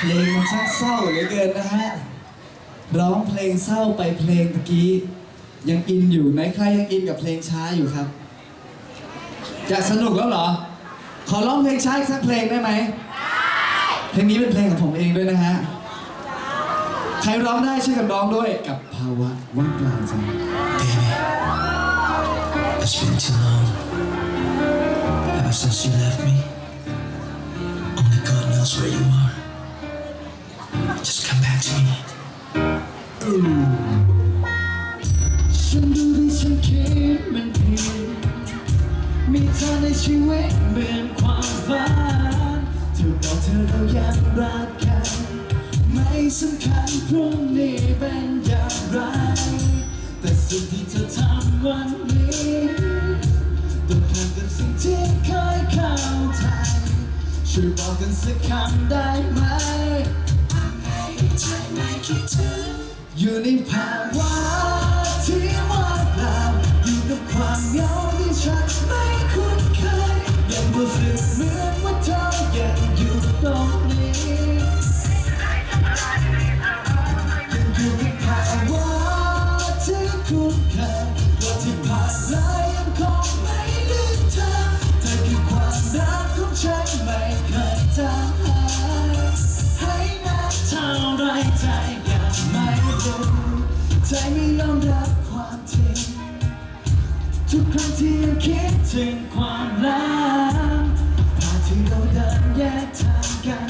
เพลงมันช่างเศร้าเหลือเกินนะฮะ ร้องเพลงเศร้าไปเพลงตะกี้ ยังอินอยู่ไหนใครยังอินกับเพลงช้าอยู่ครับ จะสนุกแล้วเหรอ ขอร้องเพลงช้าอีกสักเพลงได้ไหมเพลงนี้เป็นเพลงของผมเองด้วยนะฮะ ใครร้องได้ช่วยกันร้องด้วยกับภาวะว่างเปล่าใจ Baby, it's been too long. Ever since you left me, only God knows where you are. Just come back to me. ฉันดูที่ฉันคิดมันผิดมีเธอในชีวิตเหมือนความฝันเธอบอกเธอเรายังรักกันไม่สำคัญพรุ่งนี้เป็นอย่างไร แต่สิ่งที่เธอทำวันนี้ตรงข้ามกับสิ่งที่เคยเข้าใจช่วยบอกกันสักคำได้ไหม ใจไม่คิดถึงอยู่ในภาวะที่ว่างเปล่าอยู่กับความเหงาที่ฉันไม่คุ้นเคยยังรู้สึกเหมือนว่าเธอยังอยู่ตรงนี้ยังอยู่ในภาวะที่คุ้นเคยว่าที่ผ่านมายั ใจยังไม่รู้ใจไม่ยอมรับความจริง ทุกครั้งที่ยังคิดถึงความรักภาพที่เราเดินแยกทางกัน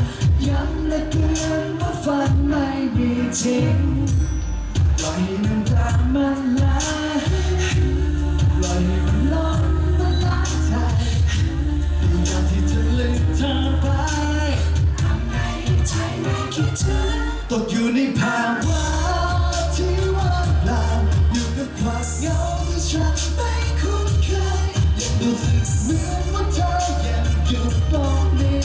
ย้ำและเตือนว่าฝันไม่มีจริง ตกอยู่ในภาวะที่ว่างเปล่าอยู่กับความเหงาที่ฉันไม่คุ้นเคยยังรู้สึกเหมือนว่าเธอยังอยู่ตรงนี้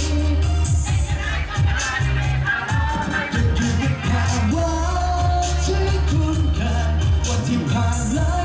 ตกอยู่ในภาวะที่คุ้นเคยวันที่ผ่านมายั